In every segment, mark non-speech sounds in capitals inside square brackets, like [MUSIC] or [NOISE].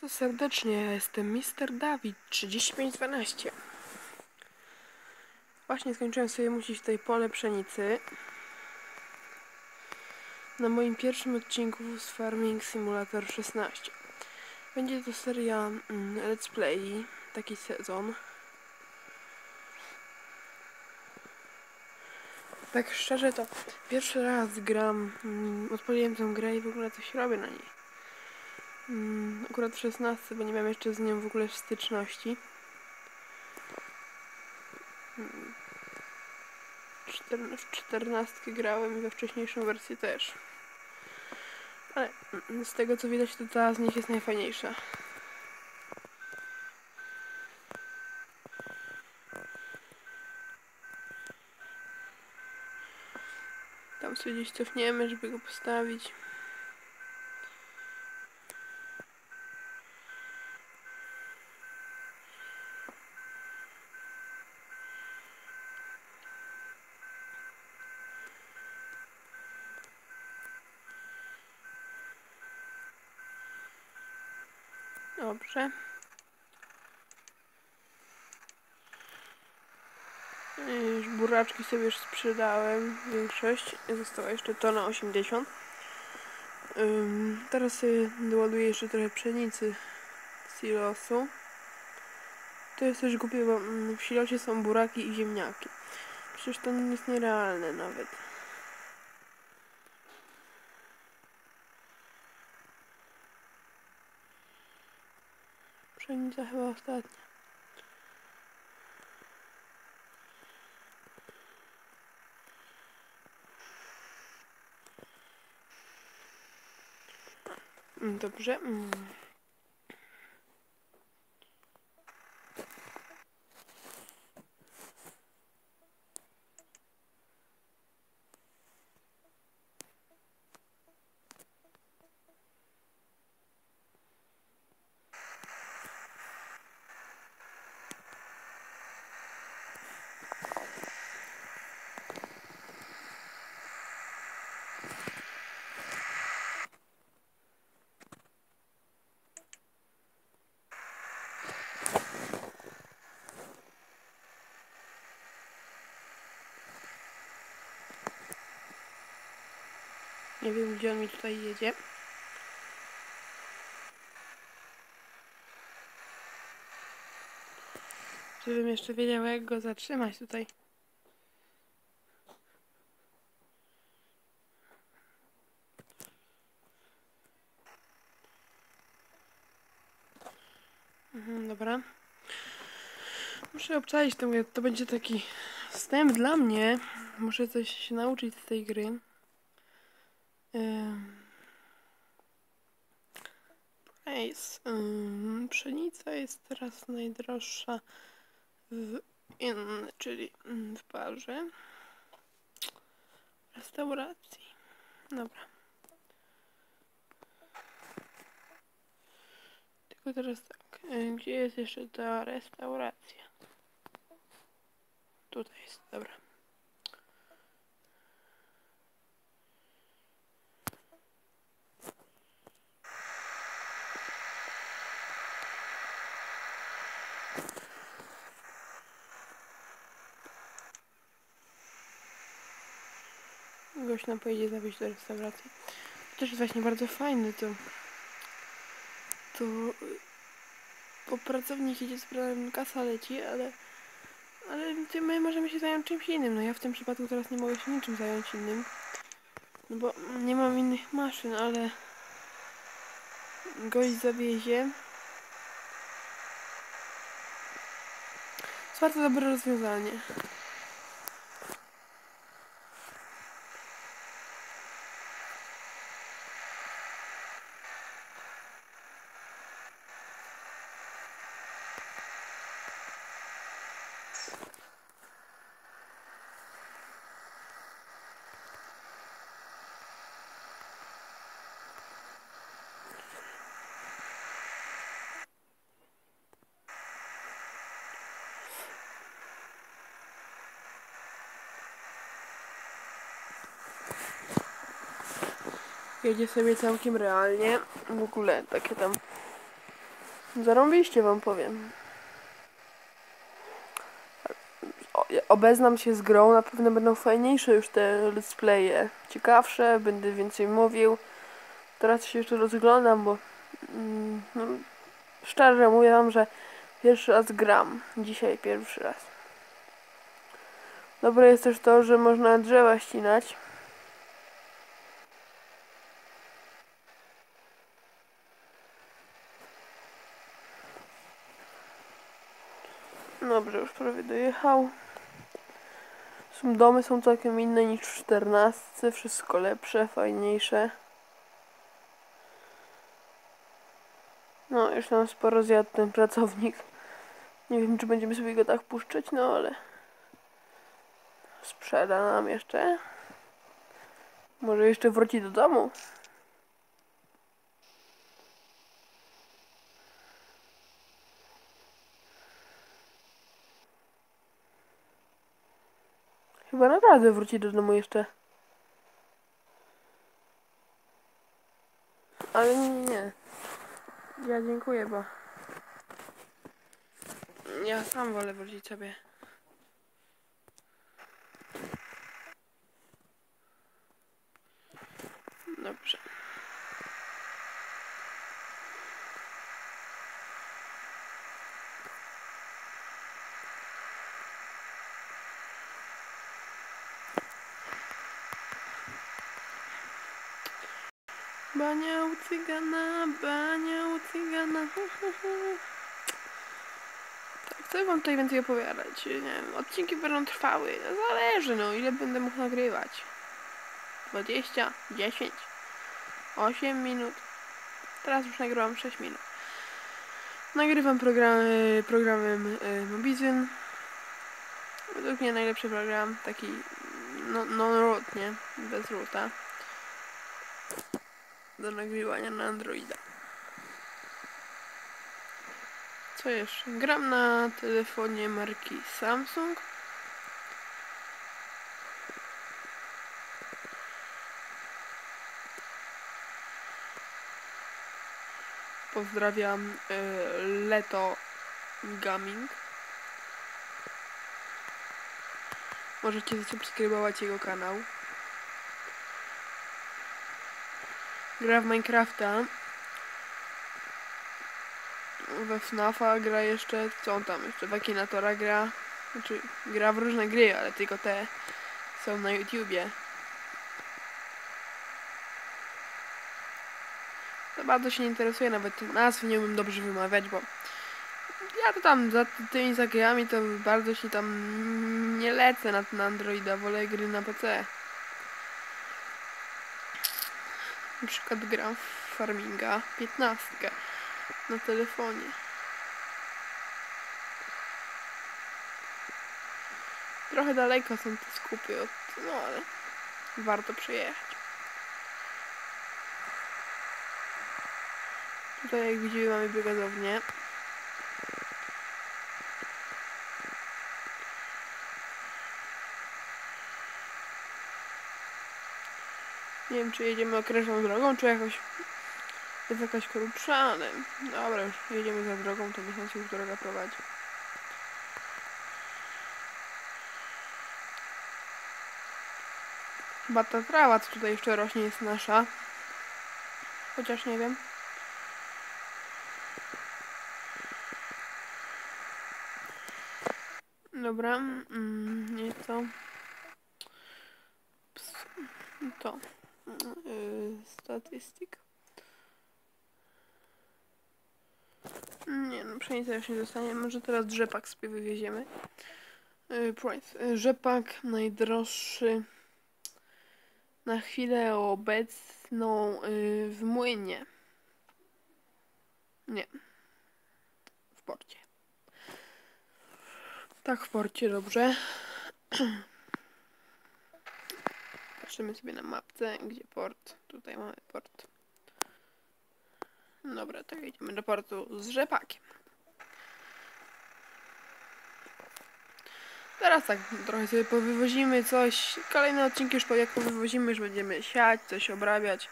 To serdecznie, ja jestem Mr. Dawid 3512. Właśnie skończyłem sobie musić tutaj pole pszenicy. Na moim pierwszym odcinku z Farming Simulator 16. Będzie to seria mm, Let's Play, taki sezon. Tak szczerze to pierwszy raz gram, mm, odpaliłem tę grę i w ogóle coś robię na niej. Mm, akurat w 16, bo nie miałem jeszcze z nią w ogóle styczności. Mm, cztern- W 14 grałem i we wcześniejszą wersję też. Ale mm, z tego co widać, to ta z nich jest najfajniejsza. Tam sobie gdzieś cofniemy, żeby go postawić. Dobrze. Już buraczki sobie już sprzedałem, większość. Została jeszcze tona 80. Ym, teraz sobie doładuję jeszcze trochę pszenicy z silosu. To jest też głupie, bo mm, w silosie są buraki i ziemniaki. Przecież to jest nierealne nawet. Pszenica chyba ostatnia. Mm, Dobrze. Nie wiem, gdzie on mi tutaj jedzie. Żebym jeszcze wiedziała, jak go zatrzymać tutaj. Mhm, dobra. Muszę obczaić tę grę. To będzie taki wstęp dla mnie. Muszę coś się nauczyć z tej gry. Price. Pszenica jest teraz najdroższa w in, czyli w barze. Restauracji. Dobra. Tylko teraz tak. Gdzie jest jeszcze ta restauracja? Tutaj jest, dobra. Gość nam pojedzie zawieźć do restauracji. To też jest właśnie bardzo fajne to. To y, bo pracownik idzie z prawem, kasa leci, ale ale my możemy się zająć czymś innym. No ja w tym przypadku teraz nie mogę się niczym zająć innym. No bo nie mam innych maszyn, ale gość zawiezie. To bardzo dobre rozwiązanie. Jedzie sobie całkiem realnie. W ogóle takie tam Zarąbiście wam powiem. Obeznam się z grą, na pewno będą fajniejsze już te let's playe. Ciekawsze, będę więcej mówił. Teraz się jeszcze rozglądam, bo mm, no, szczerze mówię wam, że pierwszy raz gram. Dzisiaj pierwszy raz. Dobre jest też to, że można drzewa ścinać. Dobrze, już prawie dojechał. Są domy są całkiem inne niż w 14. Wszystko lepsze, fajniejsze. No, już nam sporo zjadł ten pracownik. Nie wiem, czy będziemy sobie go tak puszczać, no ale sprzeda nam jeszcze. Może jeszcze wróci do domu. Chyba naprawdę wróci do domu jeszcze. Ale nie, nie. Ja dziękuję, bo ja sam wolę wrócić sobie. Dobrze. Bania u cygana, bania u cygana. Tak, co wam tutaj więcej opowiadać? Nie wiem, odcinki będą trwały. No, zależy, no, ile będę mógł nagrywać. 20, 10, 8 minut. Teraz już nagrywam 6 minut. Nagrywam programy, programem y, Mobizyn. Według mnie najlepszy program, taki no, non-root, nie? Bez roota. Do nagrywania na Androida. Co jeszcze? Gram na telefonie marki Samsung. Pozdrawiam y, Leto Gaming. Możecie zasubskrybować jego kanał. Gra w Minecrafta. We FNAFa gra jeszcze, co on tam jeszcze, w Akinatora gra. Znaczy, gra w różne gry, ale tylko te są na YouTubie. To bardzo się nie interesuje, nawet nazw nie umiem dobrze wymawiać, bo ja to tam za tymi zagrami to bardzo się tam nie lecę na, na Androida, wolę gry na PC. Na przykład gram w Farminga 15 na telefonie. Trochę daleko są te skupy od, no ale warto przejechać. Tutaj jak widzimy mamy biogazownię. Nie wiem czy jedziemy okrężną drogą, czy jakoś jest jakaś krótsza, ale dobra już jedziemy za drogą, to niech nas już droga prowadzi. Chyba ta trawa, co tutaj jeszcze rośnie, jest nasza. Chociaż nie wiem. Dobra, mm, nie to. To. Statystyk. Nie no, pszenica już nie zostanie. Może teraz rzepak sobie wywieziemy. Yy, price. Yy, rzepak najdroższy na chwilę obecną yy, w młynie. Nie. W porcie. Tak, w porcie, dobrze. [CLEARS THROAT] Patrzymy sobie na mapce, gdzie port. Tutaj mamy port. Dobra, to jedziemy do portu z rzepakiem. Teraz tak trochę sobie powywozimy coś. Kolejne odcinki już po jak powywozimy, już będziemy siać, coś obrabiać.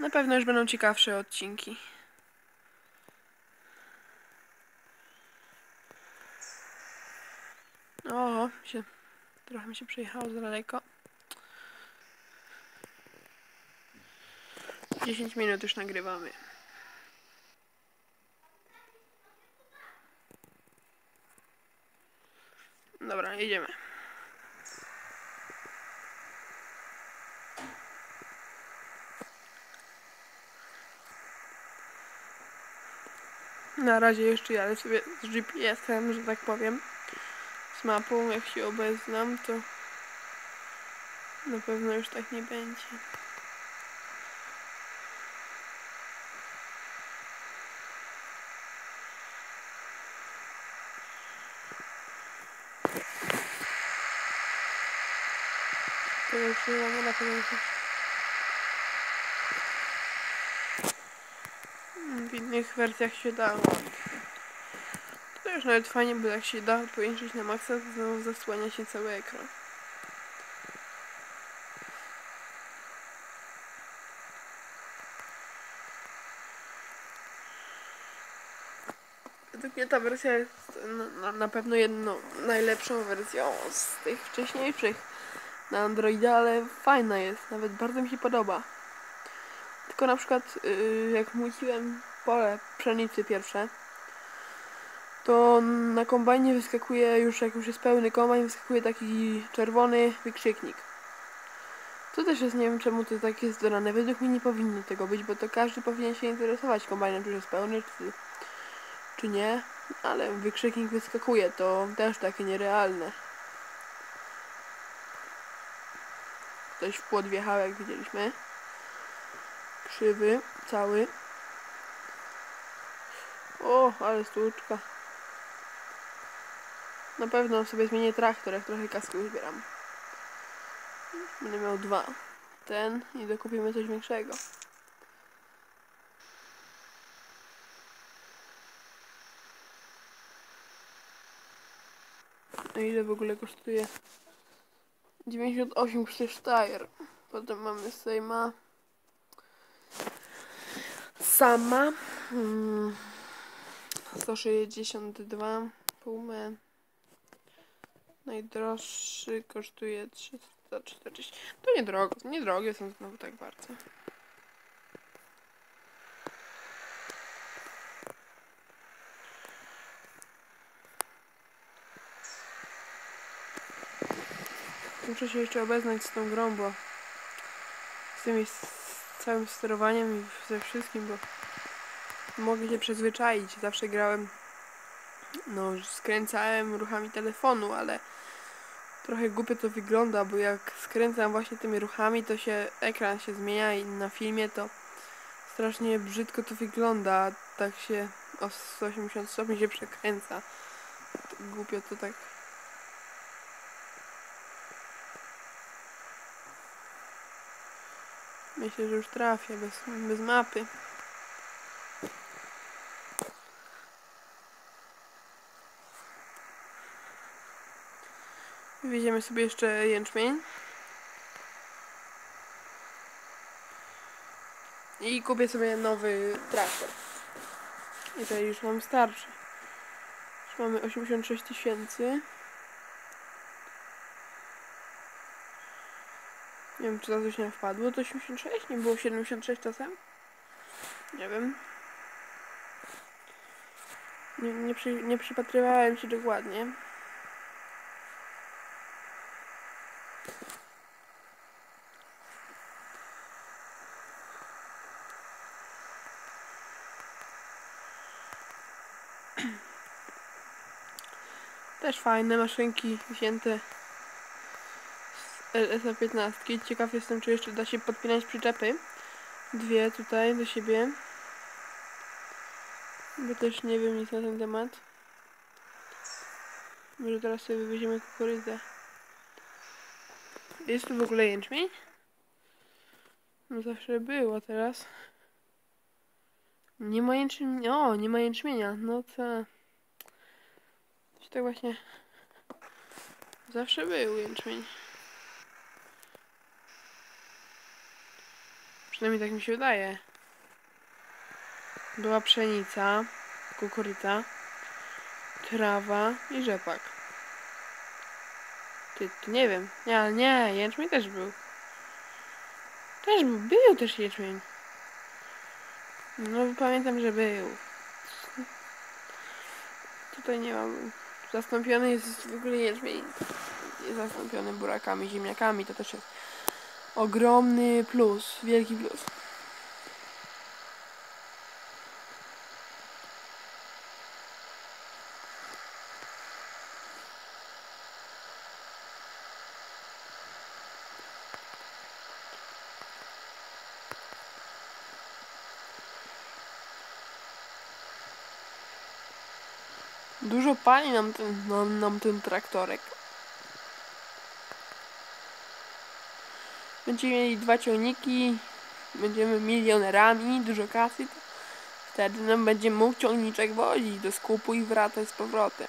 Na pewno już będą ciekawsze odcinki. O, się, trochę mi się przejechało za daleko. 10 minut już nagrywamy. Dobra, jedziemy. Na razie jeszcze jadę sobie z GPS-em, że tak powiem. Z mapą, jak się obeznam, to na pewno już tak nie będzie. Nie mamy na pewno się... W innych wersjach się dało. To już nawet fajnie, bo jak się da powiększyć na maksa, to znowu zasłania się cały ekran. Według mnie ta wersja jest na, na pewno jedną najlepszą wersją z tych wcześniejszych na Androida, ale fajna jest, nawet bardzo mi się podoba. Tylko na przykład yy, jak mówiłem pole pszenicy pierwsze, to na kombajnie wyskakuje już, jak już jest pełny kombajn, wyskakuje taki czerwony wykrzyknik. To też jest, nie wiem czemu to tak jest dodane. Według mnie nie powinno tego być, bo to każdy powinien się interesować kombajnem, czy jest pełny, czy, czy nie. Ale wykrzyknik wyskakuje, to też takie nierealne. Ktoś w płot wjechał, jak widzieliśmy. Krzywy, cały. O, ale stłuczka. Na pewno sobie zmienię traktor, jak trochę kasku uzbieram. Będę miał dwa. Ten i dokupimy coś większego. A ile w ogóle kosztuje? 98 kosztuje Steyr. Potem mamy Sejma. Sama. Hmm. 162 Pumę. Najdroższy kosztuje 340. To niedrogo, niedrogie są znowu tak bardzo. Muszę się jeszcze obeznać z tą grą, bo z tym całym sterowaniem i ze wszystkim, bo mogę się przyzwyczaić. Zawsze grałem, no skręcałem ruchami telefonu, ale trochę głupio to wygląda, bo jak skręcam właśnie tymi ruchami, to się ekran się zmienia i na filmie to strasznie brzydko to wygląda. Tak się o 180 stopni się przekręca. Głupio to tak. Myślę, że już trafię bez, bez mapy. Wieziemy sobie jeszcze jęczmień. I kupię sobie nowy traktor. I tutaj już mam starszy. Już mamy 86 tysięcy. Nie wiem, czy za coś nie wpadło. To 86? Nie było 76 czasem? Nie wiem. Nie, nie, przy, nie przypatrywałem się dokładnie. Też fajne maszynki wzięte LSA15. Ciekaw jestem, czy jeszcze da się podpinać przyczepy. Dwie tutaj do siebie. Bo też nie wiem nic na ten temat. Może teraz sobie wywieziemy kukurydzę. Jest tu w ogóle jęczmień? No zawsze było teraz. Nie ma jęczmienia. O, nie ma jęczmienia. No co? Coś tak właśnie. Zawsze był jęczmień. Przynajmniej tak mi się wydaje. Była pszenica, kukurydza, trawa i rzepak. Ty, to nie wiem. Nie, ale nie, jęczmień też był. Też był, był też jęczmień. No pamiętam, że był. Tutaj nie mam. Zastąpiony jest w ogóle jęczmień. Jest zastąpiony burakami, ziemniakami. To też jest ogromny plus, wielki plus. Dużo pali nam ten, nam, nam ten traktorek. Będziemy mieli dwa ciągniki, będziemy milionerami, dużo kasy. Wtedy nam będzie mógł ciągniczek wozić do skupu i wracać z powrotem.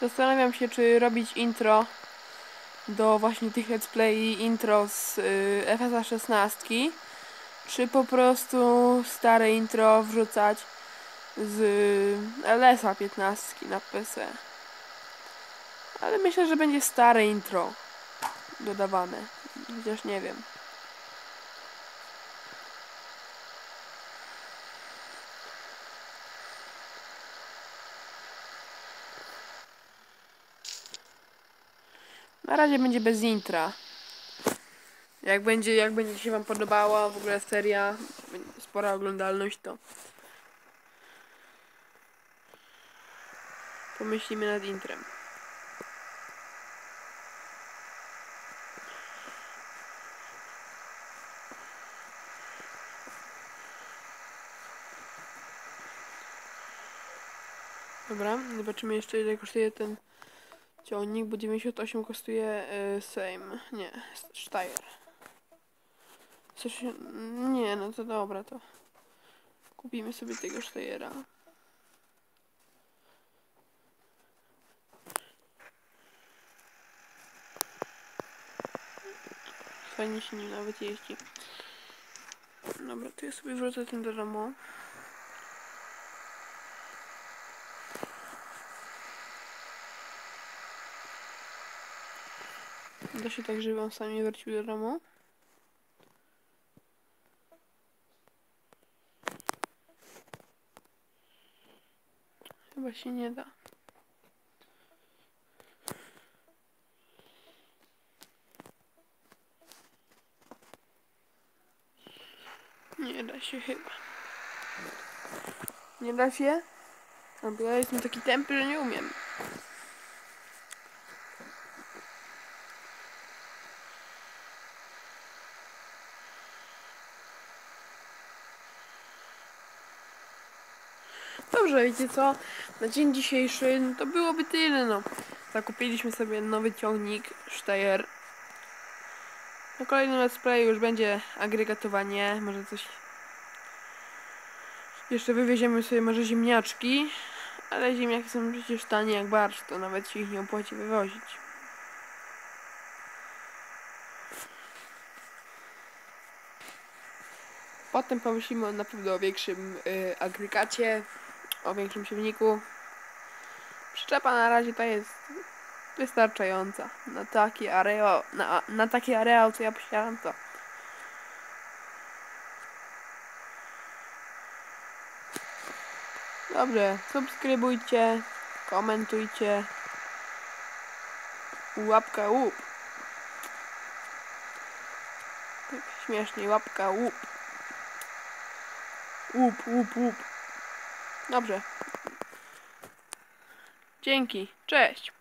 Zastanawiam się, czy robić intro do właśnie tych let's play intro z y, FSA 16, czy po prostu stare intro wrzucać z LSA 15 na PC. Ale myślę, że będzie stare intro dodawane. Chociaż nie wiem. Na razie będzie bez intra. Jak będzie, jak będzie się Wam podobała w ogóle seria, spora oglądalność, to pomyślimy nad intrem. Dobra, zobaczymy jeszcze ile kosztuje ten ciągnik, bo 98 kosztuje y, Sejm. Nie, Steyr. Coś, nie, no to dobra, to kupimy sobie tego Steyera. Fajnie się nim nawet jeździ. Dobra, to ja sobie wrzucę ten do domu. Da się tak, żeby on sam nie wrócił do domu? Chyba się nie da. Nie da się chyba. Nie da się? Albo ja jestem taki tępy, że nie umiem. Dobrze, wiecie co? Na dzień dzisiejszy no to byłoby tyle, no. Zakupiliśmy sobie nowy ciągnik Steyr. Na kolejnym let's play już będzie agregatowanie, może coś... Jeszcze wywieziemy sobie może ziemniaczki, ale ziemniaki są przecież tanie jak barsz, to nawet się ich nie opłaci wywozić. Potem pomyślimy na pewno o większym y, agregacie, o większym silniku. Przyczepa na razie ta jest wystarczająca na taki areał, na, na taki areał, co ja posiadam, to Dobrze, subskrybujcie, komentujcie. Łapka łup. Tak śmiesznie, łapka łup. Łup, łup, łup. Dobrze. Dzięki. Cześć.